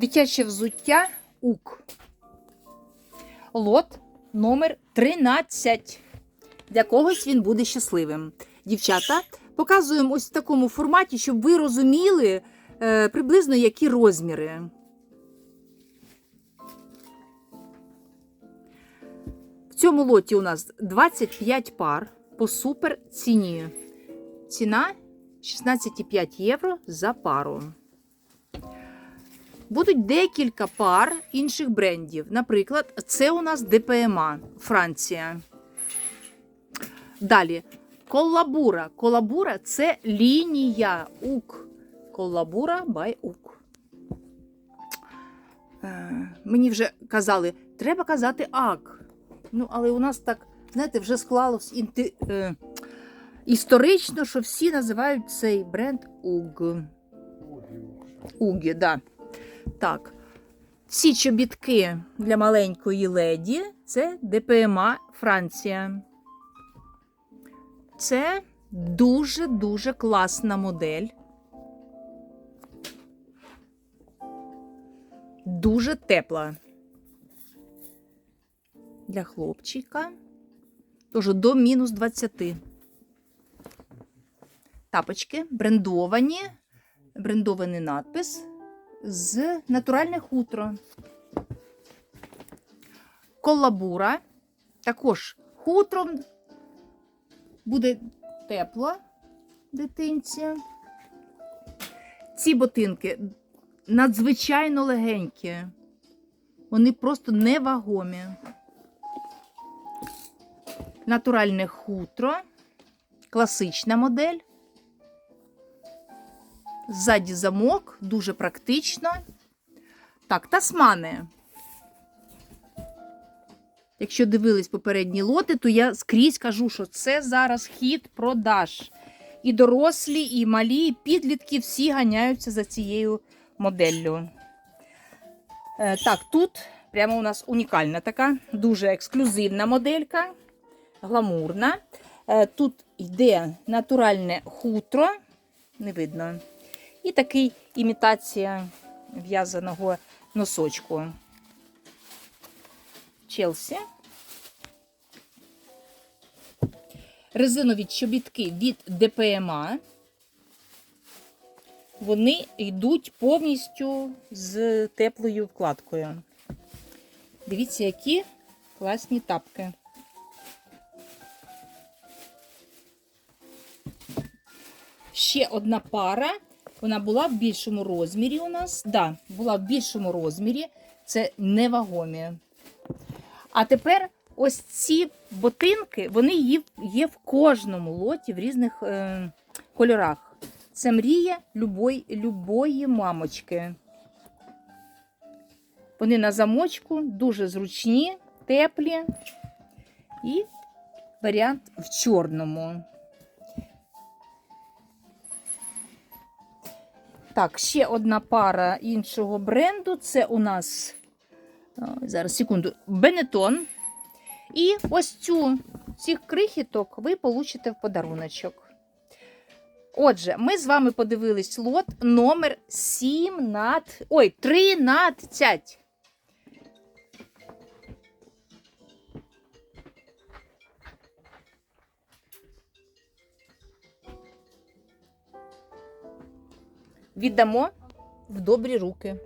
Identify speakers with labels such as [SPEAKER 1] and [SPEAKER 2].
[SPEAKER 1] Дитяче взуття УК. Лот номер 13. Для когось він буде щасливим. Дівчата, показуємо ось в такому форматі, щоб ви розуміли е, приблизно які розміри. В цьому лоті у нас 25 пар по супер ціні. Ціна 16,5 євро за пару. Будуть декілька пар інших брендів. Наприклад, це у нас ДПМА Франція. Далі колабура. Колабура це лінія УК. Колабура by УК. Е, мені вже казали, треба казати АК. Ну, але у нас так, знаєте, вже склалось інти, е, історично, що всі називають цей бренд УГ. Угі, да. Так. Ці чобітки для маленької леді це ДПМА Франція. Це дуже-дуже класна модель. Дуже тепла. Для хлопчика. Тож до мінус 20. Тапочки брендовані, брендований надпис з натуральне хутро. Колабура. Також хутром буде тепло дитинці. Ці ботинки надзвичайно легенькі. Вони просто невагомі. Натуральне хутро, класична модель. Ззаді замок, дуже практично. Так, тасмани. Якщо дивились попередні лоти, то я скрізь кажу, що це зараз хід продаж. І дорослі, і малі, і підлітки всі ганяються за цією моделлю. Е, так, тут прямо у нас унікальна така, дуже ексклюзивна моделька, гламурна. Е, тут йде натуральне хутро, не видно. І такий імітація в'язаного носочку. Челсі. Резинові чобітки від ДПМА. Вони йдуть повністю з теплою вкладкою. Дивіться, які класні тапки. Ще одна пара. Вона була в більшому розмірі у нас. Да, була в більшому розмірі. Це невагомі. А тепер ось ці ботинки, вони є, є в кожному лоті в різних е, кольорах. Це мрія любої, любої мамочки. Вони на замочку, дуже зручні, теплі. І варіант в чорному. Так, ще одна пара іншого бренду. Це у нас, зараз секунду, Бенетон. І ось цю цих крихіток ви получите в подаруночок. Отже, ми з вами подивились лот номер 7 над. Ой, 13. Віддамо в добрі руки.